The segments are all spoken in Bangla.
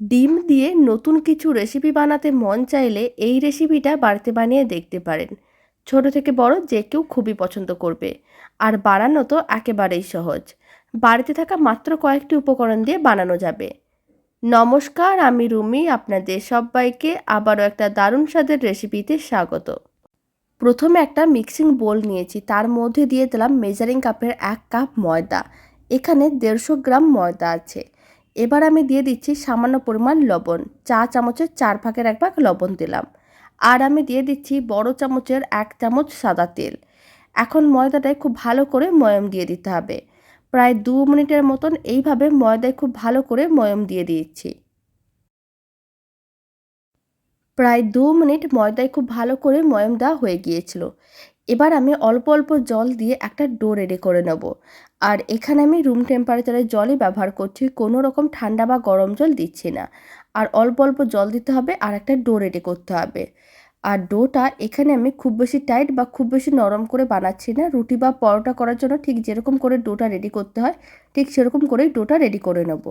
ডিম দিয়ে নতুন কিছু রেসিপি বানাতে মন চাইলে এই রেসিপিটা বাড়িতে বানিয়ে দেখতে পারেন। ছোট থেকে বড় যে কেউ খুবই পছন্দ করবে। আর বানানো তো একেবারেই সহজ। বাড়িতে থাকা মাত্র কয়েকটি উপকরণ দিয়ে বানানো যাবে। নমস্কার, আমি রুমি, আপনাদের সবাইকে আবারও একটা দারুণ স্বাদের রেসিপিতে স্বাগত। প্রথমে একটা মিক্সিং বোল নিয়েছি। তার মধ্যে দিয়ে দিলাম মেজারিং কাপের এক কাপ ময়দা। এখানে দেড়শো গ্রাম ময়দা আছে। এবার আমি দিয়ে দিচ্ছি সামান্য পরিমাণ লবণ, চা চামচের চার ভাগের এক ভাগ লবণ দিলাম। আর আমি দিয়ে দিচ্ছি বড় চামচের এক চামচ সাদা তেল। এখন ময়দাটায় খুব ভালো করে ময়ম দিয়ে দিতে হবে। প্রায় দু মিনিটের মতন এইভাবে ময়দায় খুব ভালো করে ময়ম দিয়ে দিচ্ছি। প্রায় দু মিনিট ময়দায় খুব ভালো করে ময়ম দেওয়া হয়ে গিয়েছিল। এবার আমি অল্প অল্প জল দিয়ে একটা ডো রেডি করে নেব। আর এখানে আমি রুম টেম্পারেচারের জলই ব্যবহার করছি, কোনো রকম ঠান্ডা বা গরম জল দিচ্ছি না। আর অল্প অল্প জল দিতে হবে আর একটা ডো রেডি করতে হবে। আর ডোটা এখানে আমি খুব বেশি টাইট বা খুব বেশি নরম করে বানাচ্ছি না। রুটি বা পরোটা করার জন্য ঠিক যেরকম করে ডোটা রেডি করতে হয়, ঠিক সেরকম করেই ডোটা রেডি করে নেব।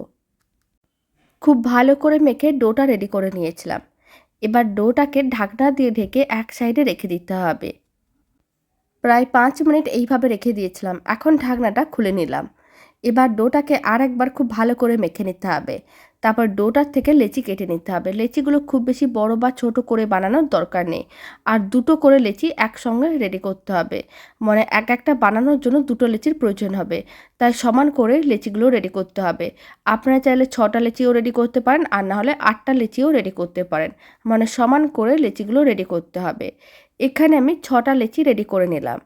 খুব ভালো করে মেখে ডোটা রেডি করে নিয়েছিলাম। এবার ডোটাকে ঢাকনা দিয়ে ঢেকে এক সাইডে রেখে দিতে হবে। প্রায় পাঁচ মিনিট এইভাবে রেখে দিয়েছিলাম। এখন ঢাকনাটা খুলে নিলাম। এবার ডোটাকে আর একবার খুব ভালো করে মেখে নিতে হবে। তারপর ডোটার থেকে লেচি কেটে নিতে হবে। লেচিগুলো খুব বেশি বড় বা ছোট করে বানানোর দরকার নেই। আর দুটো করে লেচি একসঙ্গে রেডি করতে হবে। মানে এক একটা বানানোর জন্য দুটো লেচির প্রয়োজন হবে। তাই সমান করে লেচিগুলো রেডি করতে হবে। আপনারা চাইলে ছটা লেচিও রেডি করতে পারেন, আর না হলে আটটা লেচিও রেডি করতে পারেন। মানে সমান করে লেচিগুলো রেডি করতে হবে। এখানে আমি ছটা লেচি রেডি করে নিলাম।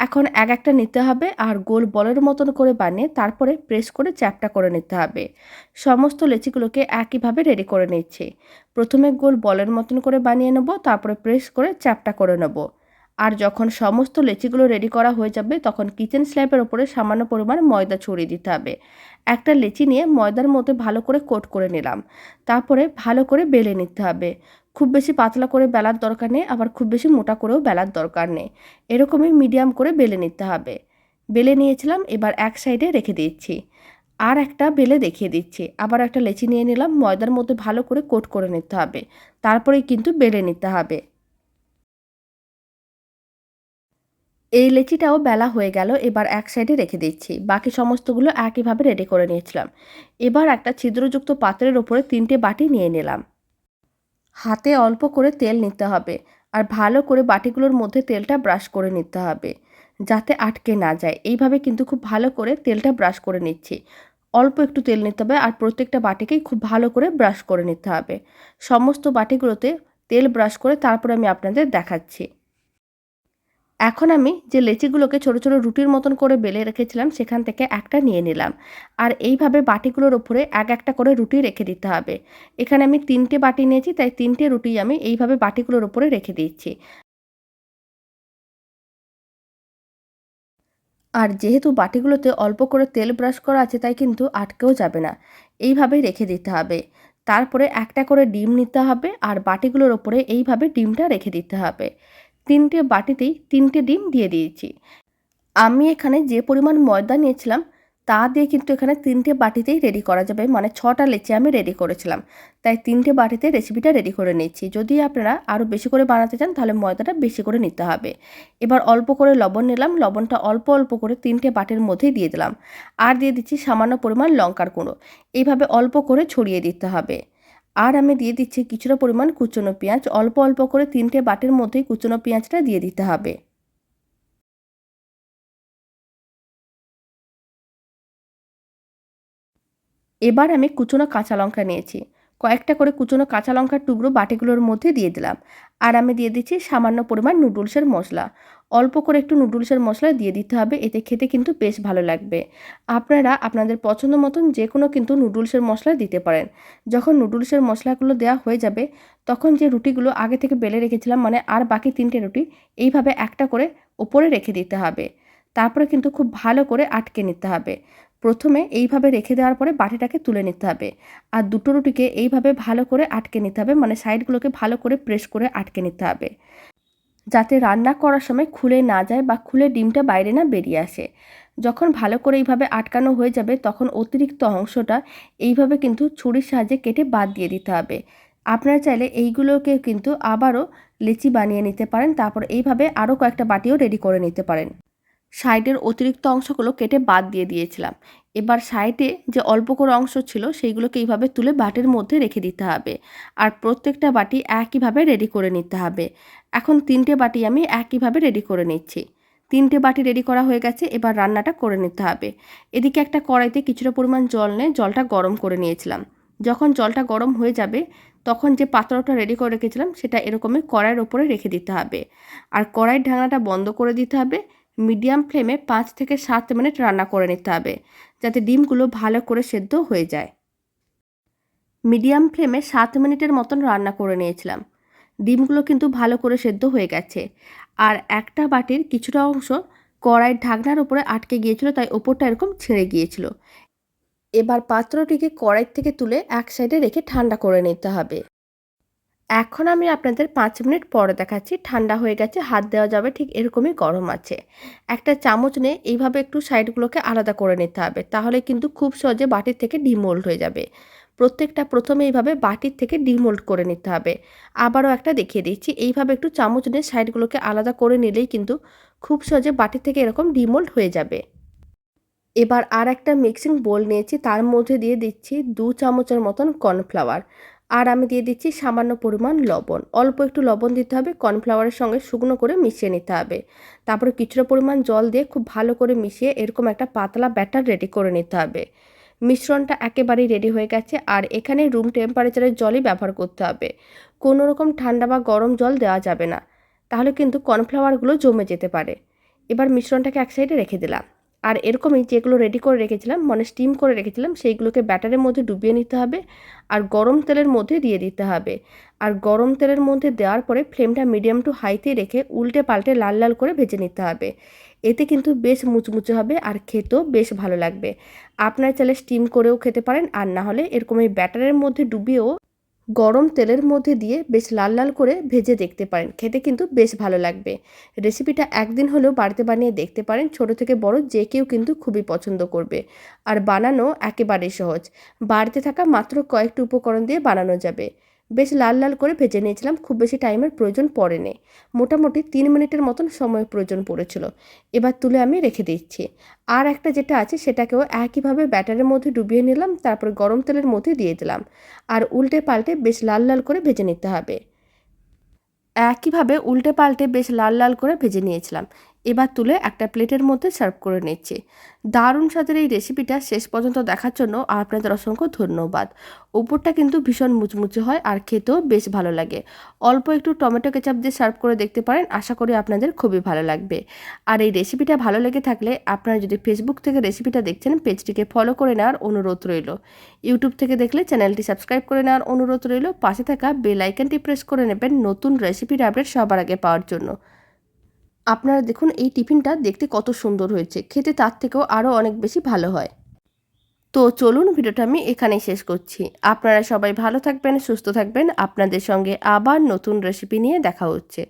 এখন এক একটা নিতে হবে আর গোল বলের মতন করে বানিয়ে তারপরে প্রেস করে চ্যাপটা করে নিতে হবে। সমস্ত লেচিগুলোকে একইভাবে রেডি করে নিচ্ছি। প্রথমে গোল বলের মতন করে বানিয়ে নেব, তারপরে প্রেস করে চ্যাপটা করে নেব। আর যখন সমস্ত লেচিগুলো রেডি করা হয়ে যাবে, তখন কিচেন স্ল্যাবের ওপরে সামান্য পরিমাণ ময়দা ছড়িয়ে দিতে হবে। একটা লেচি নিয়ে ময়দার মধ্যে ভালো করে কোট করে নিলাম। তারপরে ভালো করে বেলে নিতে হবে। খুব বেশি পাতলা করে বেলার দরকার নেই, আবার খুব বেশি মোটা করেও বেলার দরকার নেই। এরকমই মিডিয়াম করে বেলে নিতে হবে। বেলে নিয়েছিলাম, এবার এক সাইডে রেখে দিচ্ছি। আর একটা বেলে দেখিয়ে দিচ্ছি। আবার একটা লেচি নিয়ে নিলাম, ময়দার মধ্যে ভালো করে কোট করে নিতে হবে। তারপরেই কিন্তু বেলে নিতে হবে। এই লেচিটাও বেলা হয়ে গেল, এবার এক সাইডে রেখে দিচ্ছি। বাকি সমস্তগুলো একইভাবে রেডি করে নিয়েছিলাম। এবার একটা ছিদ্রযুক্ত পাত্রের ওপরে তিনটে বাটি নিয়ে নিলাম। হাতে অল্প করে তেল নিতে হবে আর ভালো করে বাটিগুলোর মধ্যে তেলটা ব্রাশ করে নিতে হবে যাতে আটকে না যায়। এইভাবে কিন্তু খুব ভালো করে তেলটা ব্রাশ করে নিচ্ছি। অল্প একটু তেল নিতে হবে আর প্রত্যেকটা বাটিকেই খুব ভালো করে ব্রাশ করে নিতে হবে। সমস্ত বাটিগুলোতে তেল ব্রাশ করে তারপরে আমি আপনাদের দেখাচ্ছি। এখন আমি যে লেচিগুলোকে ছোটো ছোটো রুটির মতন করে বেলে রেখেছিলাম, সেখান থেকে একটা নিয়ে নিলাম। আর এইভাবে বাটিগুলোর ওপরে এক একটা করে রুটি রেখে দিতে হবে। এখানে আমি তিনটে বাটি নিয়েছি, তাই তিনটে রুটি আমি এইভাবে বাটিগুলোর ওপরে রেখে দিচ্ছি আর যেহেতু বাটিগুলোতে অল্প করে তেল ব্রাশ করা আছে, তাই কিন্তু আটকেও যাবে না। এইভাবেই রেখে দিতে হবে। তারপরে একটা করে ডিম নিতে হবে, আর বাটিগুলোর ওপরে এইভাবে ডিমটা রেখে দিতে হবে। তিনটে বাটিতেই তিনটে ডিম দিয়ে দিয়েছি। আমি এখানে যে পরিমাণ ময়দা নিয়েছিলাম, তা দিয়ে কিন্তু এখানে তিনটে বাটিতেই রেডি করা যাবে। মানে ছটা লেচি আমি রেডি করেছিলাম। তাই তিনটে বাটিতে রেসিপিটা রেডি করে নিচ্ছি যদি আপনারা আরও বেশি করে বানাতে চান, তাহলে ময়দাটা বেশি করে নিতে হবে। এবার অল্প করে লবণ নিলাম। লবণটা অল্প অল্প করে তিনটে বাটির মধ্যেই দিয়ে দিলাম। আর দিয়ে দিচ্ছি সামান্য পরিমাণ লঙ্কার গুঁড়ো। এইভাবে অল্প করে ছড়িয়ে দিতে হবে। আর আমি দিয়ে দিচ্ছি কিছুটা পরিমাণ কুচনো পেঁয়াজ। অল্প অল্প করে তিনটে বাটের মধ্যেই কুচনো পেঁয়াজটা দিয়ে দিতে হবে। এবার আমি কুচনো কাঁচা লঙ্কা নিয়েছি। কয়েকটা করে কুচনো কাঁচা লঙ্কার টুকরো বাটিগুলোর মধ্যে দিয়ে দিলাম। আর আমি দিয়ে দিচ্ছি সামান্য পরিমাণ নুডলসের মশলা। অল্প করে একটু নুডলসের মশলা দিয়ে দিতে হবে, এতে খেতে কিন্তু বেশ ভালো লাগবে। আপনারা আপনাদের পছন্দ মতন যে কোনো কিন্তু নুডলসের মশলা দিতে পারেন। যখন নুডলসের মশলাগুলো দেওয়া হয়ে যাবে, তখন যে রুটিগুলো আগে থেকে বেলে রেখেছিলাম মানে আর বাকি তিনটে রুটি, এইভাবে একটা করে ওপরে রেখে দিতে হবে। তারপরে কিন্তু খুব ভালো করে আটকে নিতে হবে। প্রথমে এইভাবে রেখে দেওয়ার পরে বাটিটাকে তুলে নিতে হবে। আর দুটো রুটিকে এইভাবে ভালো করে আটকে নিতে হবে মানে সাইডগুলোকে ভালো করে প্রেস করে আটকে নিতে হবে। যাতে রান্না করার সময় খুলে না যায় বা খুলে ডিমটা বাইরে না বেরিয়ে আসে। যখন ভালো করে এইভাবে আটকানো হয়ে যাবে, তখন অতিরিক্ত অংশটা এইভাবে কিন্তু ছুরির সাহায্যে কেটে বাদ দিয়ে দিতে হবে। আপনারা চাইলে এইগুলোকে কিন্তু আবারও লিচি বানিয়ে নিতে পারেন, তারপর এইভাবে আরও কয়েকটা বাটিও রেডি করে নিতে পারেন। সাইডের অতিরিক্ত অংশগুলো কেটে বাদ দিয়ে দিয়েছিলাম। এবার সাইডে যে অল্প করে অংশ ছিল, সেইগুলোকে এইভাবে তুলে বাটির মধ্যে রেখে দিতে হবে। আর প্রত্যেকটা বাটি একইভাবে রেডি করে নিতে হবে। এখন তিনটে বাটি আমি একইভাবে রেডি করে নিচ্ছি। তিনটে বাটি রেডি করা হয়ে গেছে, এবার রান্নাটা করে নিতে হবে। এদিকে একটা কড়াইতে কিছুটা পরিমাণ জল নিয়ে জলটা গরম করে নিয়েছিলাম। যখন জলটা গরম হয়ে যাবে, তখন যে পাত্রটা রেডি করে রেখেছিলাম, সেটা এরকমই কড়াইয়ের ওপরে রেখে দিতে হবে। আর কড়াইয়ের ঢাকনাটা বন্ধ করে দিতে হবে। মিডিয়াম ফ্লেমে পাঁচ থেকে সাত মিনিট রান্না করে নিতে হবে, যাতে ডিমগুলো ভালো করে সেদ্ধ হয়ে যায়। মিডিয়াম ফ্লেমে সাত মিনিটের মতন রান্না করে নিয়েছিলাম। ডিমগুলো কিন্তু ভালো করে সেদ্ধ হয়ে গেছে। আর একটা বাটির কিছুটা অংশ কড়াইয়ের ঢাকনার উপরে আটকে গিয়েছিল, তাই ওপরটা এরকম ছেড়ে গিয়েছিল। এবার পাত্রটিকে কড়াই থেকে তুলে এক সাইডে রেখে ঠান্ডা করে নিতে হবে। এখন আমি আপনাদের পাঁচ মিনিট পরে দেখাচ্ছি, ঠান্ডা হয়ে গেছে, হাত দেওয়া যাবে, ঠিক এরকমই গরম আছে। একটা চামচ নিয়ে এইভাবে একটু সাইডগুলোকে আলাদা করে নিতে হবে, তাহলে কিন্তু খুব সহজে বাটির থেকে ডিমোল্ড হয়ে যাবে। প্রত্যেকটা প্রথমে এইভাবে বাটির থেকে ডিমোল্ড করে নিতে হবে। আবারও একটা দেখিয়ে দিচ্ছি, এইভাবে একটু চামচ নিয়ে সাইডগুলোকে আলাদা করে নিলেই কিন্তু খুব সহজে বাটির থেকে এরকম ডিমোল্ড হয়ে যাবে। এবার আর একটা মিক্সিং বোল নিয়েছি, তার মধ্যে দিয়ে দিচ্ছি দু চামচের মতন কর্নফ্লাওয়ার। আর আমি দিয়ে দিচ্ছি সামান্য পরিমাণ লবণ। অল্প একটু লবণ দিতে হবে, কর্নফ্লাওয়ারের সঙ্গে শুকনো করে মিশিয়ে নিতে হবে। তারপরে কিছুটা পরিমাণ জল দিয়ে খুব ভালো করে মিশিয়ে এরকম একটা পাতলা ব্যাটার রেডি করে নিতে হবে। মিশ্রণটা একেবারেই রেডি হয়ে গেছে আর এখানে রুম টেম্পারেচারের জলই ব্যবহার করতে হবে। কোনো রকম ঠান্ডা বা গরম জল দেওয়া যাবে না। তাহলে কিন্তু কর্নফ্লাওয়ারগুলো জমে যেতে পারে। এবার মিশ্রণটাকে এক সাইডে রেখে দিলাম। আর এরকমই যেগুলো রেডি করে রেখেছিলাম মানে স্টিম করে রেখেছিলাম, সেইগুলোকে ব্যাটারের মধ্যে ডুবিয়ে নিতে হবে আর গরম তেলের মধ্যে দিয়ে দিতে হবে। আর গরম তেলের মধ্যে দেওয়ার পরে ফ্লেমটা মিডিয়াম টু হাইতে রেখে উল্টে পাল্টে লাল লাল করে ভেজে নিতে হবে। এতে কিন্তু বেশ মুচমুচে হবে আর খেতেও বেশ ভালো লাগবে। আপনার চাইলে স্টিম করেও খেতে পারেন আর না হলে এরকম এই ব্যাটারের মধ্যে ডুবিয়েও গরম তেলের মধ্যে দিয়ে বেশ লাল লাল করে ভেজে দেখতে পারেন। খেতে কিন্তু বেশ ভালো লাগবে। রেসিপিটা একদিন হলেও বাড়িতে বানিয়ে দেখতে পারেন। ছোট থেকে বড় যে কেউ কিন্তু খুবই পছন্দ করবে। আর বানানো একেবারেই সহজ। বাড়িতে থাকা মাত্র কয়েকটি উপকরণ দিয়ে বানানো যাবে। বেশ লাল লাল করে ভেজে নিয়েছিলাম, খুব বেশি টাইমের প্রয়োজন পড়েনি। মোটামুটি তিন মিনিটের মতন সময় প্রয়োজন পড়েছিল। এবার তুলে আমি রেখে দিচ্ছি। আর একটা যেটা আছে, সেটাকেও একইভাবে ব্যাটারের মধ্যে ডুবিয়ে নিলাম, তারপর গরম তেলের মধ্যে দিয়ে দিলাম। আর উল্টে পাল্টে বেশ লাল লাল করে ভেজে নিতে হবে। একইভাবে উল্টে পাল্টে বেশ লাল লাল করে ভেজে নিয়েছিলাম। এবার তুলে একটা প্লেটের মধ্যে সার্ভ করে নিচ্ছি। দারুণ স্বাদের এই রেসিপিটা শেষ পর্যন্ত দেখার জন্য আপনাদের অসংখ্য ধন্যবাদ। উপরটা কিন্তু ভীষণ মুচমুচে হয় আর খেতেও বেশ ভালো লাগে। অল্প একটু টমেটো কেচাপ দিয়ে সার্ভ করে দেখতে পারেন, আশা করি আপনাদের খুবই ভালো লাগবে। আর এই রেসিপিটা ভালো লেগে থাকলে আপনারা যদি ফেসবুক থেকে রেসিপিটা দেখছেন, পেজটিকে ফলো করে নেওয়ার অনুরোধ রইল। ইউটিউব থেকে দেখলে চ্যানেলটি সাবস্ক্রাইব করে নেওয়ার অনুরোধ রইল। পাশে থাকা বেল আইকনটি প্রেস করে নেবেন নতুন রেসিপির আপডেট সবার আগে পাওয়ার জন্য। আপনারা দেখুন এই টিফিনটা দেখতে কত সুন্দর হয়েছে। খেতে তার থেকেও আরও অনেক বেশি ভালো হয়। তো চলুন ভিডিওটা আমি এখানেই শেষ করছি। আপনারা সবাই ভালো থাকবেন, সুস্থ থাকবেন। আপনাদের সঙ্গে আবার নতুন রেসিপি নিয়ে দেখা হচ্ছে।